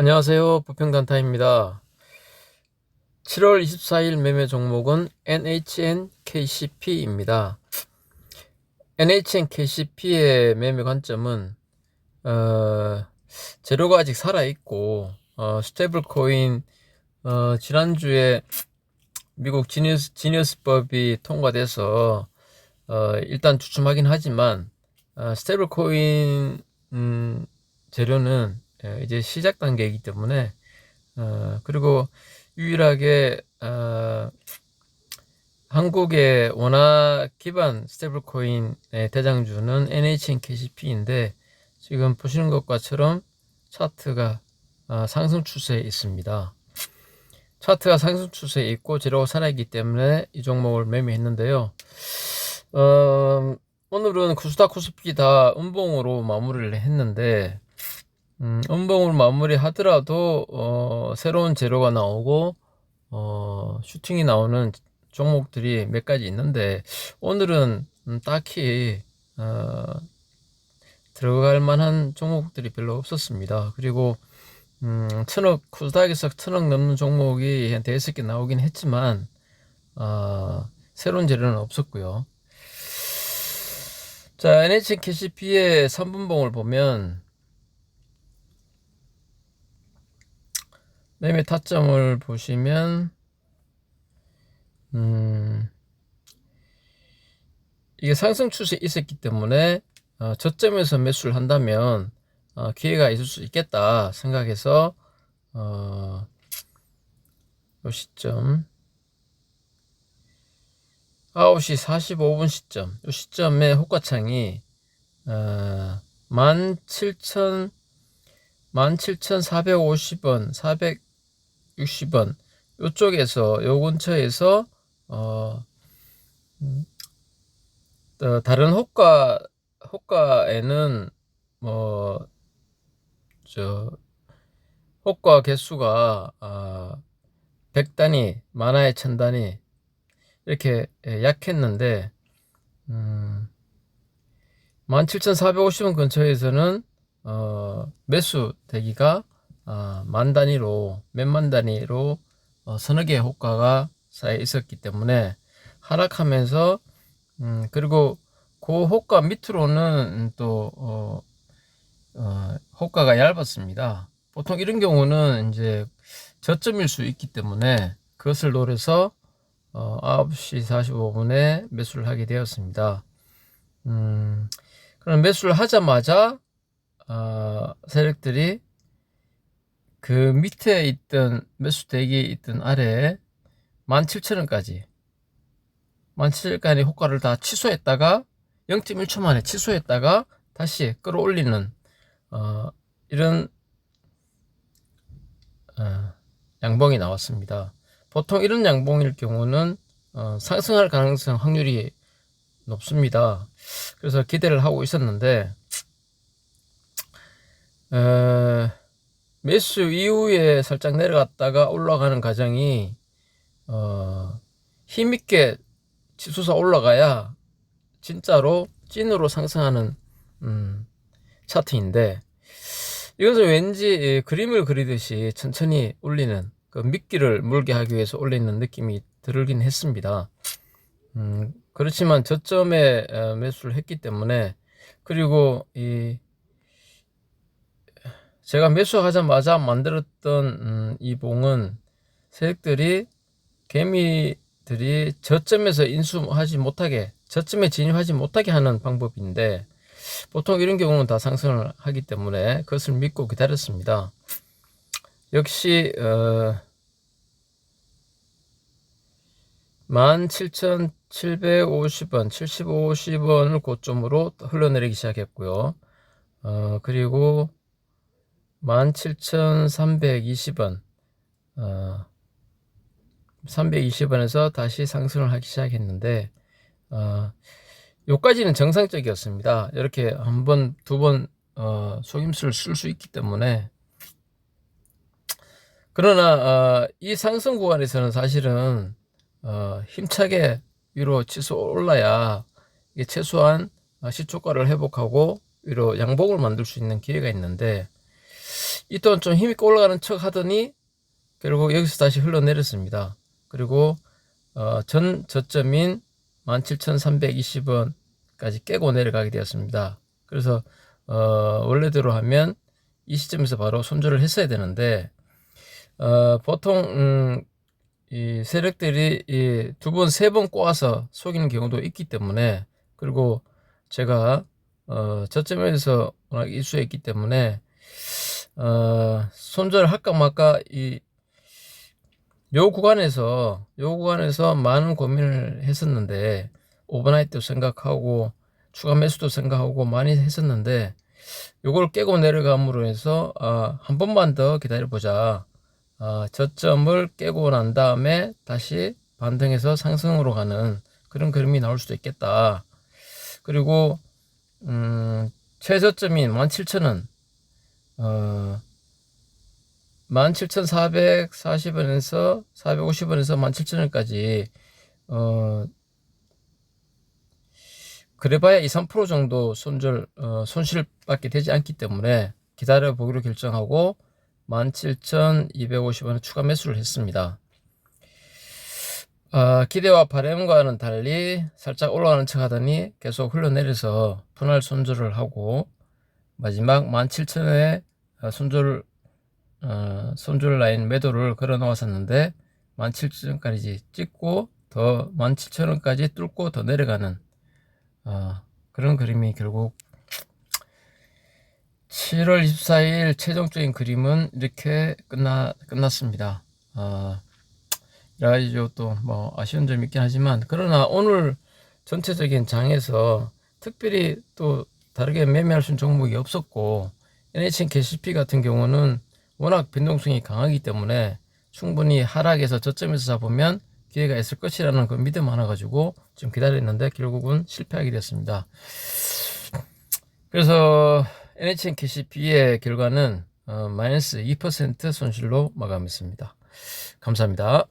안녕하세요. 부평단타입니다. 7월 24일 매매 종목은 NHN KCP입니다. NHN KCP의 매매 관점은 어, 재료가 아직 살아 있고 어, 스테이블 코인 어, 지난주에 미국 지니어스, 지니어스법이 통과돼서 어, 일단 주춤하긴 하지만 어, 스테이블 코인 음, 재료는 예, 이제 시작 단계이기 때문에 어, 그리고 유일하게 어, 한국의 원화 기반 스테이블 코인의 대장주는 NHN KCP인데 지금 보시는 것과처럼 차트가 어, 상승 추세에 있습니다. 차트가 상승 추세에 있고 재료가 살아있기 때문에 이 종목을 매매했는데요. 어, 오늘은 쿠스닥 쿠스피 다 음봉으로 마무리를 했는데 음, 음봉을 마무리하더라도 어, 새로운 재료가 나오고 어, 슈팅이 나오는 종목들이 몇 가지 있는데 오늘은 음, 딱히 어, 들어갈 만한 종목들이 별로 없었습니다. 그리고 음, 천억 쿠스닥에서 천억 넘는 종목이 한 대여섯 개 나오긴 했지만 어, 새로운 재료는 없었고요. 자, NH KCP의 3분봉을 보면 매매 타점을 보시면 음, 이게 상승 추세에 있었기 때문에 어, 저점에서 매수를 한다면 어, 기회가 있을 수 있겠다 생각해서 어, 요 시점. 9시 45분 시점. 요 시점에 호가창이 어, 17,000 17,450원, 460원 요쪽에서 요 근처에서 어, 음, 어, 다른 호가 호가에는 뭐 저 호가 개수가 아, 100단위, 만화의 1000단위 이렇게 예, 약했는데 음, 17,450원 근처에서는 어, 매수 대기가 어, 만 단위로 몇만 단위로 어, 서너 개의 호가가 쌓여 있었기 때문에 하락하면서 음, 그리고 그 호가 밑으로는 또 어, 어, 호가가 얇았습니다. 보통 이런 경우는 이제 저점일 수 있기 때문에 그것을 노려서 어, 9시 45분에 매수를 하게 되었습니다. 음, 그럼 매수를 하자마자 어, 세력들이 그 밑에 있던 매수 대기에 있던 아래에 17,000원까지 17,000원까지 호가를 다 취소했다가 0.1초 만에 취소했다가 다시 끌어올리는 어, 이런 어, 양봉이 나왔습니다. 보통 이런 양봉일 경우는 어, 상승할 가능성 확률이 높습니다. 그래서 기대를 하고 있었는데 어, 매수 이후에 살짝 내려갔다가 올라가는 과정이 어, 힘있게 지수사 올라가야 진짜로 찐으로 상승하는 음, 차트인데 이것은 왠지 그림을 그리듯이 천천히 올리는 그 미끼를 물게 하기 위해서 올리는 느낌이 들긴 했습니다. 음, 그렇지만 저점에 어, 매수를 했기 때문에 그리고 이 제가 매수하자마자 만들었던 음, 이 봉은 세력들이 개미들이 저점에서 인수하지 못하게 저점에 진입하지 못하게 하는 방법인데 보통 이런 경우는 다 상승을 하기 때문에 그것을 믿고 기다렸습니다. 역시 어, 17,750원, 7550원을 고점으로 흘러내리기 시작했고요. 어, 그리고 17,320원, 어, 320원에서 다시 상승을 하기 시작했는데, 어, 요까지는 정상적이었습니다. 이렇게 한 번, 두 번, 어, 속임수를 쓸 수 있기 때문에. 그러나, 어, 이 상승 구간에서는 사실은, 어, 힘차게 위로 치솟 올라야, 이게 최소한 시초가를 회복하고, 위로 양봉을 만들 수 있는 기회가 있는데, 이 또한 좀 힘있게 올라가는 척 하더니 결국 여기서 다시 흘러내렸습니다. 그리고 어, 전 저점인 17,320원까지 깨고 내려가게 되었습니다. 그래서 어, 원래대로 하면 이 시점에서 바로 손절을 했어야 되는데 어, 보통 음, 이 세력들이 두 번, 세 번 꼬아서 속이는 경우도 있기 때문에 그리고 제가 어, 저점에서 워낙 일수했기 때문에 어, 손절할까 말까 이 요 구간에서 요 구간에서 많은 고민을 했었는데 오버나이트도 생각하고 추가 매수도 생각하고 많이 했었는데 요걸 깨고 내려감으로 해서 아, 한 번만 더 기다려 보자. 아, 저점을 깨고 난 다음에 다시 반등해서 상승으로 가는 그런 그림이 나올 수도 있겠다. 그리고 음, 최저점인 17,000원 어, 17,440원에서 450원에서 17,000원까지 어, 그래봐야 2, 3% 정도 손절 어, 손실밖에 되지 않기 때문에 기다려 보기로 결정하고 17,250원에 추가 매수를 했습니다. 아, 기대와 바램과는 달리 살짝 올라가는 척 하더니 계속 흘러내려서 분할 손절을 하고 마지막 17,000원에 손절 어, 손절 라인 매도를 걸어 놓았었는데 17,000원까지 찍고 더 17,000원까지 뚫고 더 내려가는 어, 그런 그림이 결국 7월 24일 최종적인 그림은 이렇게 끝나 끝났습니다. 어, 여러 가지 또뭐 아쉬운 점이 있긴 하지만 그러나 오늘 전체적인 장에서 특별히 또 다르게 매매할 수 있는 종목이 없었고 NHN KCP 같은 경우는 워낙 변동성이 강하기 때문에 충분히 하락에서 저점에서 잡으면 기회가 있을 것이라는 그 믿음 하나 가지고 좀 기다렸는데 결국은 실패하게 됐습니다. 그래서 NHN KCP의 결과는 어, 마이너스 2% 손실로 마감했습니다. 감사합니다.